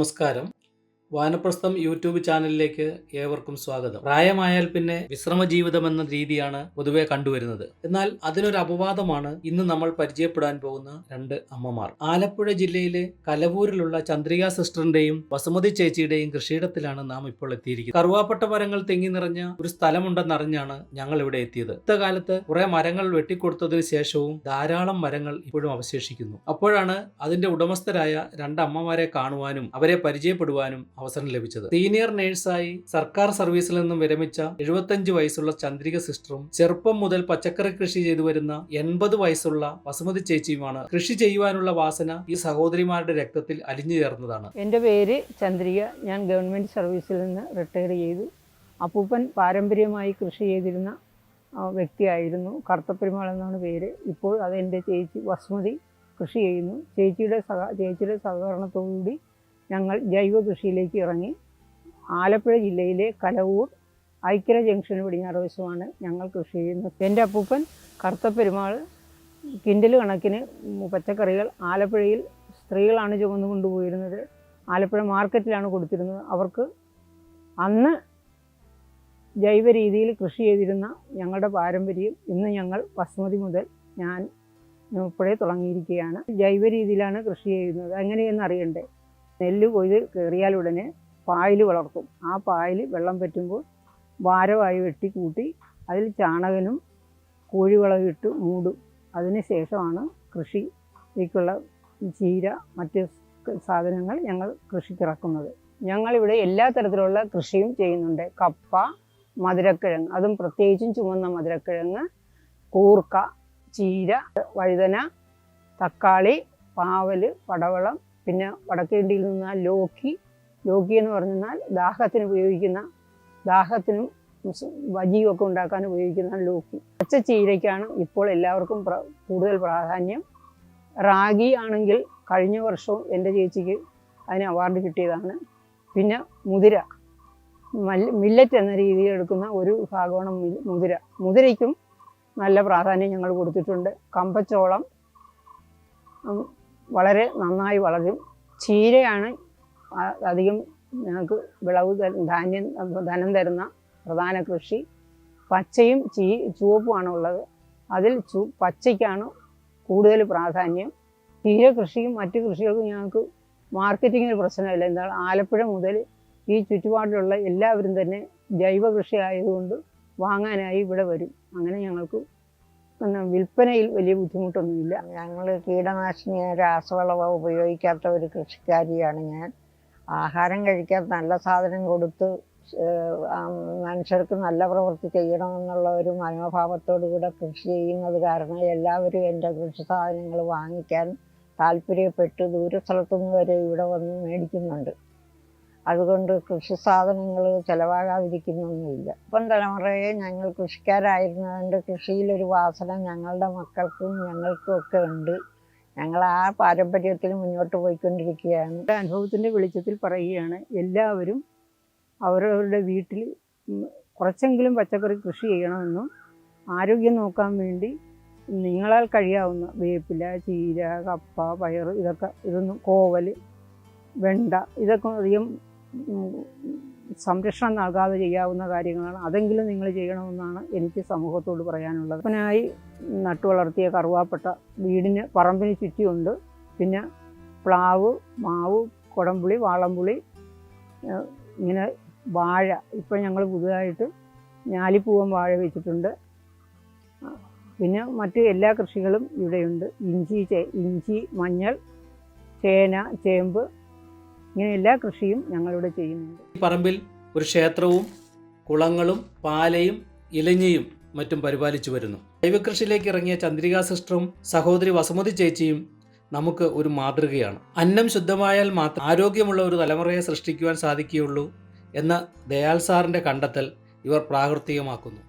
നമസ്കാരം വാനപ്രസ്ഥം യൂട്യൂബ് ചാനലിലേക്ക് ഏവർക്കും സ്വാഗതം. പ്രായമായാൽ പിന്നെ വിശ്രമ ജീവിതം എന്ന രീതിയാണ് പൊതുവെ കണ്ടുവരുന്നത്. എന്നാൽ അതിനൊരു അപവാദമാണ് ഇന്ന് നമ്മൾ പരിചയപ്പെടാൻ പോകുന്ന രണ്ട് അമ്മമാർ. ആലപ്പുഴ ജില്ലയിലെ കലവൂരിലുള്ള ചന്ദ്രിക സിസ്റ്ററിന്റെയും വസുമതി ചേച്ചിയുടെയും കൃഷിയിടത്തിലാണ് നാം ഇപ്പോൾ എത്തിയിരിക്കുന്നത്. കറുവാപ്പട്ട മരങ്ങൾ തെങ്ങി നിറഞ്ഞ ഒരു സ്ഥലമുണ്ടെന്നറിഞ്ഞാണ് ഞങ്ങൾ ഇവിടെ എത്തിയത്. ഇത്തകാലത്ത് കുറെ മരങ്ങൾ വെട്ടിക്കൊടുത്തതിന് ശേഷവും ധാരാളം മരങ്ങൾ ഇപ്പോഴും അവശേഷിക്കുന്നു. അപ്പോഴാണ് അതിന്റെ ഉടമസ്ഥരായ രണ്ട് അമ്മമാരെ കാണുവാനും അവരെ പരിചയപ്പെടുവാനും അവസരം ലഭിച്ചത്. സീനിയർ നേഴ്സായി സർക്കാർ സർവീസിൽ നിന്നും വിരമിച്ച എഴുപത്തഞ്ച് വയസ്സുള്ള ചന്ദ്രിക സിസ്റ്ററും ചെറുപ്പം മുതൽ പച്ചക്കറി കൃഷി ചെയ്തു വരുന്ന എൺപത് വയസ്സുള്ള വസുമതി ചേച്ചിയുമാണ് കൃഷി ചെയ്യുവാനുള്ള വാസന ഈ സഹോദരിമാരുടെ രക്തത്തിൽ അലിഞ്ഞു ചേർന്നതാണ്. എന്റെ പേര് ചന്ദ്രിക. ഞാൻ ഗവൺമെന്റ് സർവീസിൽ നിന്ന് റിട്ടയർ ചെയ്തു. അപ്പൂപ്പൻ പാരമ്പര്യമായി കൃഷി ചെയ്തിരുന്ന വ്യക്തിയായിരുന്നു കറുത്തപ്പെരുമാൾ എന്നാണ് പേര്. ഇപ്പോൾ അത് എന്റെ ചേച്ചി വസുമതി കൃഷി ചെയ്യുന്നു. ചേച്ചിയുടെ സഹ ചേച്ചിയുടെ സഹകരണത്തോടുകൂടി ഞങ്ങൾ ജൈവ കൃഷിയിലേക്ക് ഇറങ്ങി ആലപ്പുഴ ജില്ലയിലെ കലവൂർ ഐക്യര ജംഗ്ഷന് പടിഞ്ഞാറ് വശമാണ് ഞങ്ങൾ കൃഷി ചെയ്യുന്നത്. എന്റെ അപ്പൂപ്പൻ കറുത്ത പെരുമാൾ കിൻഡൽ കണക്കിന് പച്ചക്കറികൾ ആലപ്പുഴയിൽ സ്ത്രീകളാണ് ചുമന്നു കൊണ്ടുപോയിരുന്നത്. ആലപ്പുഴ മാർക്കറ്റിലാണ് കൊടുത്തിരുന്നത്. അവർക്ക് അന്ന് ജൈവ രീതിയിൽ കൃഷി ചെയ്തിരുന്ന ഞങ്ങളുടെ പാരമ്പര്യം ഇന്ന് ഞങ്ങൾ ബസ്മതി മുതൽ ഞാൻ ഇപ്പോഴേ തുടങ്ങിയിരിക്കുകയാണ്. ജൈവ രീതിയിലാണ് കൃഷി ചെയ്യുന്നത്. എങ്ങനെയെന്ന് അറിയണ്ടേ? നെല്ല് കൊയ്ത് കയറിയാൽ ഉടനെ പായൽ വളർത്തും. ആ പായൽ വെള്ളം പറ്റുമ്പോൾ ഭാരമായി വെട്ടി കൂട്ടി അതിൽ ചാണകനും കോഴിവളവും ഇട്ട് മൂടും. അതിന് ശേഷമാണ് കൃഷിക്കുള്ള ചീര മറ്റ് സാധനങ്ങൾ ഞങ്ങൾ കൃഷിക്കിറക്കുന്നത്. ഞങ്ങളിവിടെ എല്ലാ തരത്തിലുള്ള കൃഷിയും ചെയ്യുന്നുണ്ട്. കപ്പ മധുരക്കിഴങ്ങ് അതും പ്രത്യേകിച്ചും ചുമന്ന മധുരക്കിഴങ്ങ് കൂർക്ക ചീര വഴുതന തക്കാളി പാവൽ പടവളം പിന്നെ വടക്കേ ഇന്ത്യയിൽ നിന്നാൽ ലോക്കി ലോക്കി എന്ന് പറഞ്ഞാൽ ദാഹത്തിന് ഉപയോഗിക്കുന്ന ദാഹത്തിനും വജിയൊക്കെ ഉണ്ടാക്കാൻ ഉപയോഗിക്കുന്ന ലോക്കി. പച്ച ചീരയ്ക്കാണ് ഇപ്പോൾ എല്ലാവർക്കും കൂടുതൽ പ്രാധാന്യം. റാഗി ആണെങ്കിൽ കഴിഞ്ഞ വർഷവും എന്റെ ചേച്ചിക്ക് അതിന് അവാർഡ് കിട്ടിയതാണ്. പിന്നെ മുതിര. മല്ല- മില്ലറ്റ് എന്ന രീതിയിൽ എടുക്കുന്ന ഒരു ഭാഗമാണ് മുതിര. മുതിരയ്ക്കും നല്ല പ്രാധാന്യം ഞങ്ങൾ കൊടുത്തിട്ടുണ്ട്. കമ്പച്ചോളം വളരെ നന്നായി വളരും. ചീരയാണ് അധികം ഞങ്ങൾക്ക് വിളവ് ധാന്യം ധനം തരുന്ന പ്രധാന കൃഷി. പച്ചയും ചീ ചുവപ്പുമാണ് ഉള്ളത്. അതിൽ ചു പച്ചയ്ക്കാണ് കൂടുതൽ പ്രാധാന്യം. ചീര കൃഷിയും മറ്റ് കൃഷികൾക്കും ഞങ്ങൾക്ക് മാർക്കറ്റിങ്ങിന് പ്രശ്നമില്ല. എന്താണ്? ആലപ്പുഴ മുതൽ ഈ ചുറ്റുപാടിലുള്ള എല്ലാവരും തന്നെ ജൈവ കൃഷി ആയതുകൊണ്ട് വാങ്ങാനായി ഇവിടെ വരും. അങ്ങനെ ഞങ്ങൾക്ക് വിൽപ്പനയിൽ വലിയ ബുദ്ധിമുട്ടൊന്നുമില്ല. ഞങ്ങൾ കീടനാശിനി രാസവളവ ഉപയോഗിക്കാത്ത ഒരു കൃഷിക്കാരിയാണ് ഞാൻ. ആഹാരം കഴിക്കാൻ നല്ല സാധനം കൊടുത്ത് മനുഷ്യർക്ക് നല്ല പ്രവൃത്തി ചെയ്യണമെന്നുള്ള ഒരു മനോഭാവത്തോടു കൂടെ കൃഷി ചെയ്യുന്നത് കാരണം എല്ലാവരും എന്റെ കൃഷി സാധനങ്ങൾ വാങ്ങിക്കാൻ താല്പര്യപ്പെട്ട് ദൂരസ്ഥലത്തുനിന്ന് വരെ ഇവിടെ വന്ന് മേടിക്കുന്നുണ്ട്. അതുകൊണ്ട് കൃഷി സാധനങ്ങൾ ചിലവാകാതിരിക്കുന്നൊന്നുമില്ല. ഇപ്പം തലമുറയെ ഞങ്ങൾ കൃഷിക്കാരായിരുന്നതുകൊണ്ട് കൃഷിയിലൊരു വാസന ഞങ്ങളുടെ മക്കൾക്കും ഞങ്ങൾക്കും ഒക്കെ ഉണ്ട്. ഞങ്ങൾ ആ പാരമ്പര്യത്തിൽ മുന്നോട്ട് പോയിക്കൊണ്ടിരിക്കുകയാണ്. എന്റെ അനുഭവത്തിന്റെ വെളിച്ചത്തിൽ പറയുകയാണ് എല്ലാവരും അവരവരുടെ വീട്ടിൽ കുറച്ചെങ്കിലും പച്ചക്കറി കൃഷി ചെയ്യണമെന്നും ആരോഗ്യം നോക്കാൻ വേണ്ടി നിങ്ങളാൽ കഴിയാവുന്ന വേപ്പില ചീര കപ്പ പയർ ഇതൊക്കെ ഇതൊന്നും കോവൽ വെണ്ട ഇതൊക്കെ അധികം സംരക്ഷണം നൽകാതെ ചെയ്യാവുന്ന കാര്യങ്ങളാണ്. അതെങ്കിലും നിങ്ങൾ ചെയ്യണമെന്നാണ് എനിക്ക് സമൂഹത്തോട് പറയാനുള്ളത്. അതിനായി നട്ടു വളർത്തിയ കറുവാപ്പട്ട വീടിന് പറമ്പിന് ചുറ്റിയുണ്ട്. പിന്നെ പ്ലാവ് മാവ് കുടംപുളി വാളംപുളി ഇങ്ങനെ വാഴ. ഇപ്പം ഞങ്ങൾ പുതുതായിട്ട് ഞാലിപ്പൂവൻ വാഴ വെച്ചിട്ടുണ്ട്. പിന്നെ മറ്റ് എല്ലാ കൃഷികളും ഇവിടെയുണ്ട്. ഇഞ്ചി ഇഞ്ചി മഞ്ഞൾ ചേന ചേമ്പ് ഇങ്ങനെ എല്ലാ കൃഷിയും ഞങ്ങളിവിടെ ചെയ്യുന്നുണ്ട്. ഈ പറമ്പിൽ ഒരു ക്ഷേത്രവും കുളങ്ങളും പാലയും ഇലഞ്ഞിയും മറ്റും പരിപാലിച്ചു വരുന്നു. ജൈവകൃഷിയിലേക്ക് ഇറങ്ങിയ ചന്ദ്രിക സിസ്റ്ററും സഹോദരി വസുമതി ചേച്ചിയും നമുക്ക് ഒരു മാതൃകയാണ്. അന്നം ശുദ്ധമായാൽ മാത്രം ആരോഗ്യമുള്ള ഒരു തലമുറയെ സൃഷ്ടിക്കുവാൻ സാധിക്കുകയുള്ളൂ എന്ന ദയാൽ സാറിന്റെ കണ്ടെത്തൽ ഇവർ പ്രാവർത്തികമാക്കുന്നു